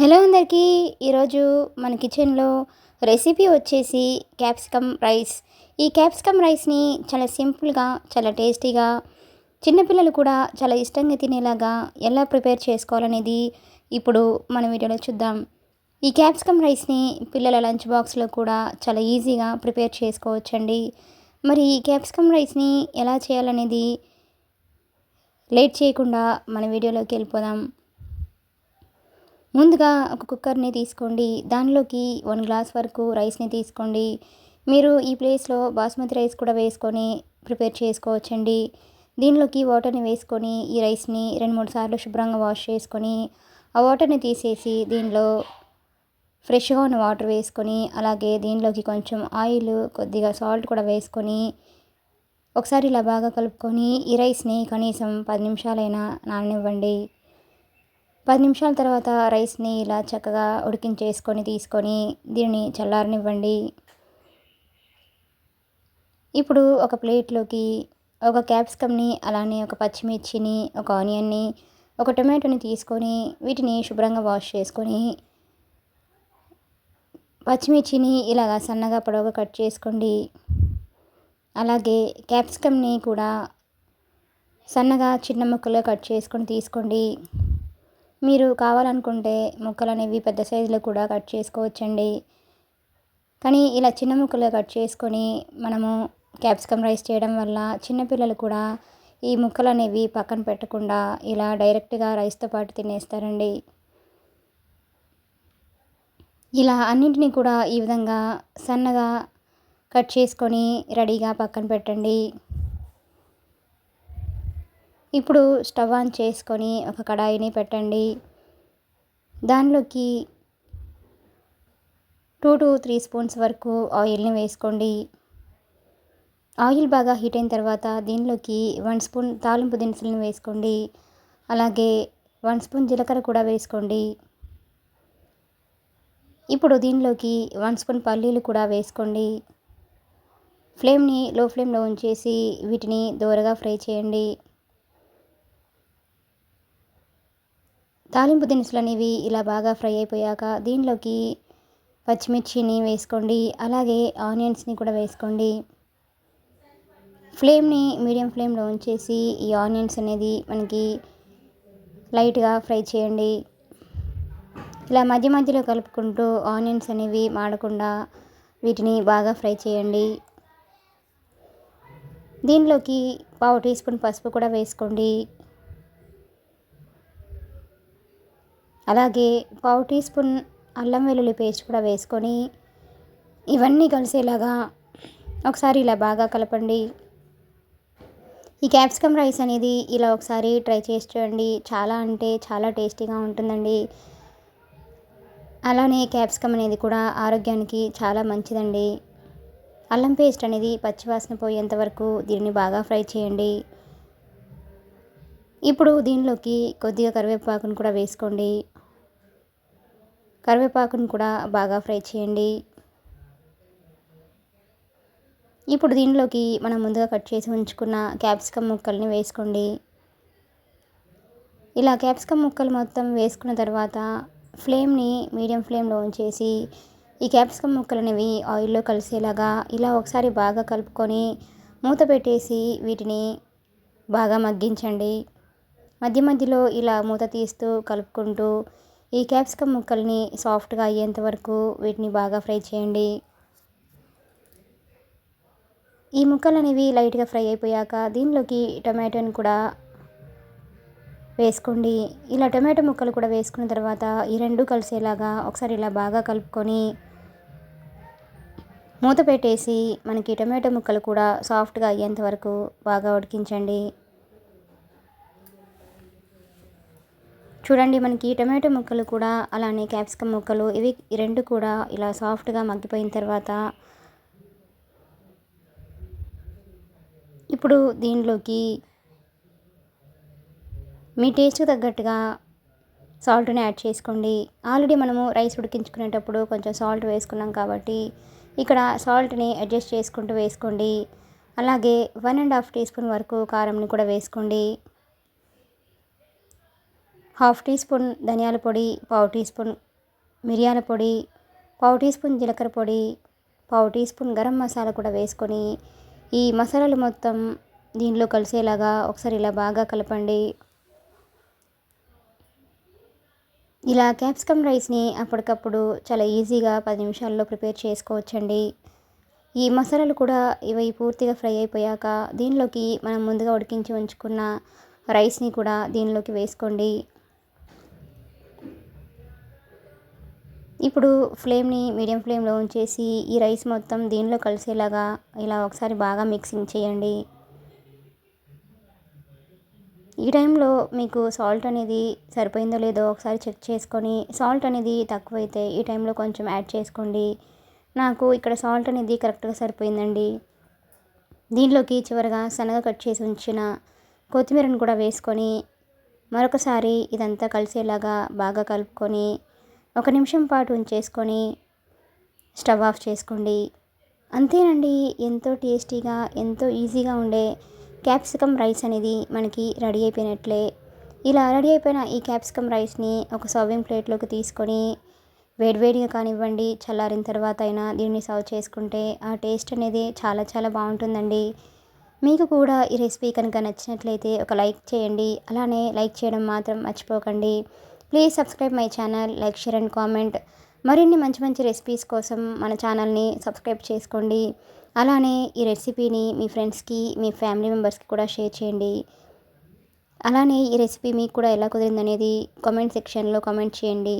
Hello అందరికీ ఈరోజు మన కిచెన్లో రెసిపీ వచ్చేసి క్యాప్సికమ్ రైస్. ఈ క్యాప్సికమ్ రైస్ని చాలా సింపుల్గా చాలా టేస్టీగా చిన్నపిల్లలు కూడా చాలా ఇష్టంగా తినేలాగా ఎలా ప్రిపేర్ చేసుకోవాలనేది ఇప్పుడు మన వీడియోలో చూద్దాం. ఈ క్యాప్సికమ్ రైస్ని పిల్లల లంచ్ బాక్స్లో కూడా చాలా ఈజీగా ప్రిపేర్ చేసుకోవచ్చండి. మరి ఈ క్యాప్సికమ్ రైస్ని ఎలా చేయాలనేది లేట్ చేయకుండా మన వీడియోలోకి వెళ్ళిపోదాం. ముందుగా ఒక కుక్కర్ని తీసుకోండి. దానిలోకి వన్ గ్లాస్ వరకు రైస్ని తీసుకోండి. మీరు ఈ ప్లేస్లో బాస్మతి రైస్ కూడా వేసుకొని ప్రిపేర్ చేసుకోవచ్చండి. దీనిలోకి వాటర్ని వేసుకొని ఈ రైస్ని రెండు మూడు సార్లు శుభ్రంగా వాష్ చేసుకొని ఆ వాటర్ని తీసేసి దీనిలో ఫ్రెష్గా ఉన్న వాటర్ వేసుకొని అలాగే దీనిలోకి కొంచెం ఆయిల్ కొద్దిగా సాల్ట్ కూడా వేసుకొని ఒకసారి ఇలా బాగా కలుపుకొని ఈ రైస్ని కనీసం పది నిమిషాలైనా నాననివ్వండి. పది నిమిషాల తర్వాత రైస్ని ఇలా చక్కగా ఉడికించేసుకొని తీసుకొని దీన్ని చల్లారనివ్వండి. ఇప్పుడు ఒక ప్లేట్లోకి ఒక క్యాప్సికమ్ని అలానే ఒక పచ్చిమిర్చిని ఒక ఆనియన్ని ఒక టొమాటోని తీసుకొని వీటిని శుభ్రంగా వాష్ చేసుకొని పచ్చిమిర్చిని ఇలాగా సన్నగా పొడవుగా కట్ చేసుకోండి. అలాగే క్యాప్సికమ్ని కూడా సన్నగా చిన్న ముక్కలు కట్ చేసుకొని తీసుకోండి. మీరు కావాలనుకుంటే ముక్కలు అనేవి పెద్ద సైజులో కూడా కట్ చేసుకోవచ్చండి. కానీ ఇలా చిన్న ముక్కలు కట్ చేసుకొని మనము క్యాప్సికమ్ రైస్ చేయడం వల్ల చిన్నపిల్లలు కూడా ఈ ముక్కలు అనేవి పక్కన పెట్టకుండా ఇలా డైరెక్ట్గా రైస్తో పాటు తినేస్తారండి. ఇలా అన్నింటినీ కూడా ఈ విధంగా సన్నగా కట్ చేసుకొని రెడీగా పక్కన పెట్టండి. ఇప్పుడు స్టవ్ ఆన్ చేసుకొని ఒక కడాయిని పెట్టండి. దానిలోకి టూ టు త్రీ స్పూన్స్ వరకు ఆయిల్ని వేసుకోండి. ఆయిల్ బాగా హీట్ అయిన తర్వాత దీనిలోకి వన్ స్పూన్ తాలింపు దినుసులను వేసుకోండి. అలాగే వన్ స్పూన్ జీలకర్ర కూడా వేసుకోండి. ఇప్పుడు దీనిలోకి వన్ స్పూన్ పల్లీలు కూడా వేసుకోండి. ఫ్లేమ్ని లో ఫ్లేమ్లో ఉంచేసి వీటిని దోరగా ఫ్రై చేయండి. తాలింపు దినుసులు అనేవి ఇలా బాగా ఫ్రై అయిపోయాక దీనిలోకి పచ్చిమిర్చిని వేసుకోండి అలాగే ఆనియన్స్ని కూడా వేసుకోండి. ఫ్లేమ్ని మీడియం ఫ్లేమ్లో ఉంచేసి ఈ ఆనియన్స్ అనేది మనకి లైట్గా ఫ్రై చేయండి. ఇలా మధ్య మధ్యలో కలుపుకుంటూ ఆనియన్స్ అనేవి మాడకుండా వీటిని బాగా ఫ్రై చేయండి. దీనిలోకి పావు టీ స్పూన్ పసుపు కూడా వేసుకోండి. అలాగే పావు టీ స్పూన్ అల్లం వెల్లుల్లి పేస్ట్ కూడా వేసుకొని ఇవన్నీ కలిసేలాగా ఒకసారి ఇలా బాగా కలపండి. ఈ క్యాప్సికమ్ రైస్ అనేది ఇలా ఒకసారి ట్రై చేసి చూడండి. చాలా అంటే చాలా టేస్టీగా ఉంటుందండి. అలానే క్యాప్సికమ్ అనేది కూడా ఆరోగ్యానికి చాలా మంచిదండి. అల్లం పేస్ట్ అనేది పచ్చివాసన పోయేంత వరకు దీన్ని బాగా ఫ్రై చేయండి. ఇప్పుడు దీనిలోకి కొద్దిగా కరివేపాకును కూడా వేసుకోండి. కరివేపాకును కూడా బాగా ఫ్రై చేయండి. ఇప్పుడు దీనిలోకి మనం ముందుగా కట్ చేసి ఉంచుకున్న క్యాప్సికమ్ ముక్కల్ని వేసుకోండి. ఇలా క్యాప్సికమ్ ముక్కలు మొత్తం వేసుకున్న తర్వాత ఫ్లేమ్ని మీడియం ఫ్లేమ్లో ఉంచేసి ఈ క్యాప్సికమ్ ముక్కలు అనేవి ఆయిల్లో కలిసేలాగా ఇలా ఒకసారి బాగా కలుపుకొని మూత పెట్టేసి వీటిని బాగా మగ్గించండి. మధ్య మధ్యలో ఇలా మూత తీస్తూ కలుపుకుంటూ ఈ క్యాప్సికమ్ ముక్కల్ని సాఫ్ట్గా అయ్యేంత వరకు వీటిని బాగా ఫ్రై చేయండి. ఈ ముక్కలు అనేవి లైట్గా ఫ్రై అయిపోయాక దీనిలోకి టొమాటోని కూడా వేసుకోండి. ఇలా టొమాటో ముక్కలు కూడా వేసుకున్న తర్వాత ఈ రెండు కలిసేలాగా ఒకసారి ఇలా బాగా కలుపుకొని మూత పెట్టేసి మనకి టొమాటో ముక్కలు కూడా సాఫ్ట్గా అయ్యేంత వరకు బాగా ఉడికించండి. చూడండి మనకి టమాటో ముక్కలు కూడా అలానే క్యాప్సికమ్ ముక్కలు ఇవి రెండు కూడా ఇలా సాఫ్ట్గా మగ్గిపోయిన తర్వాత ఇప్పుడు దీనిలోకి మీ టేస్ట్కి తగ్గట్టుగా సాల్ట్ని యాడ్ చేసుకోండి. ఆల్రెడీ మనము రైస్ ఉడికించుకునేటప్పుడు కొంచెం సాల్ట్ వేసుకున్నాం కాబట్టి ఇక్కడ సాల్ట్ని అడ్జస్ట్ చేసుకుంటూ వేసుకోండి. అలాగే one and half teaspoon వరకు కారంని కూడా వేసుకోండి. హాఫ్ టీ స్పూన్ ధనియాల పొడి పావు టీ స్పూన్ మిరియాల పొడి పావు టీ స్పూన్ జీలకర్ర పొడి పావు టీ స్పూన్ గరం మసాలా కూడా వేసుకొని ఈ మసాలాలు మొత్తం దీనిలో కలిసేలాగా ఒకసారి ఇలా బాగా కలపండి. ఇలా క్యాప్సికమ్ రైస్ని అప్పటికప్పుడు చాలా ఈజీగా పది నిమిషాల్లో ప్రిపేర్ చేసుకోవచ్చండి. ఈ మసాలాలు కూడా ఇవి పూర్తిగా ఫ్రై అయిపోయాక దీనిలోకి మనం ముందుగా ఉడికించి ఉంచుకున్న రైస్ని కూడా దీనిలోకి వేసుకోండి. ఇప్పుడు ఫ్లేమ్ని మీడియం ఫ్లేమ్లో ఉంచేసి ఈ రైస్ మొత్తం దీనిలో కలిసేలాగా ఇలా ఒకసారి బాగా మిక్సింగ్ చేయండి. ఈ టైంలో మీకు సాల్ట్ అనేది సరిపోయిందో లేదో ఒకసారి చెక్ చేసుకొని సాల్ట్ అనేది తక్కువైతే ఈ టైంలో కొంచెం యాడ్ చేసుకోండి. నాకు ఇక్కడ సాల్ట్ అనేది కరెక్ట్గా సరిపోయిందండి. దీనిలోకి చివరిగా శనగ కట్ చేసి ఉంచిన కొత్తిమీరను కూడా వేసుకొని మరొకసారి ఇదంతా కలిసేలాగా బాగా కలుపుకొని ఒక నిమిషం పాటు ఉంచేసుకొని స్టవ్ ఆఫ్ చేసుకోండి. అంతేనండి ఎంతో టేస్టీగా ఎంతో ఈజీగా ఉండే క్యాప్సికమ్ రైస్ అనేది మనకి రెడీ అయిపోయినట్లే. ఇలా రెడీ అయిపోయిన ఈ క్యాప్సికమ్ రైస్ని ఒక సర్వింగ్ ప్లేట్లోకి తీసుకొని వేడివేడిగా కానివ్వండి చల్లారిన తర్వాత అయినా దీన్ని సర్వ్ చేసుకుంటే ఆ టేస్ట్ అనేది చాలా చాలా బాగుంటుందండి. మీకు కూడా ఈ రెసిపీ కనుక నచ్చినట్లయితే ఒక లైక్ చేయండి. అలానే లైక్ చేయడం మాత్రం మర్చిపోకండి. Please subscribe my channel like share and comment మరిన్ని మంచి మంచి రెసిపీస్ కోసం మన ఛానల్ని సబ్స్క్రైబ్ చేసుకోండి. అలానే ఈ రెసిపీని మీ ఫ్రెండ్స్కి మీ ఫ్యామిలీ మెంబర్స్కి కూడా షేర్ చేయండి. అలానే ఈ రెసిపీ మీకు కూడా ఎలా కుదిరిందనేది కామెంట్ సెక్షన్లో కామెంట్ చేయండి.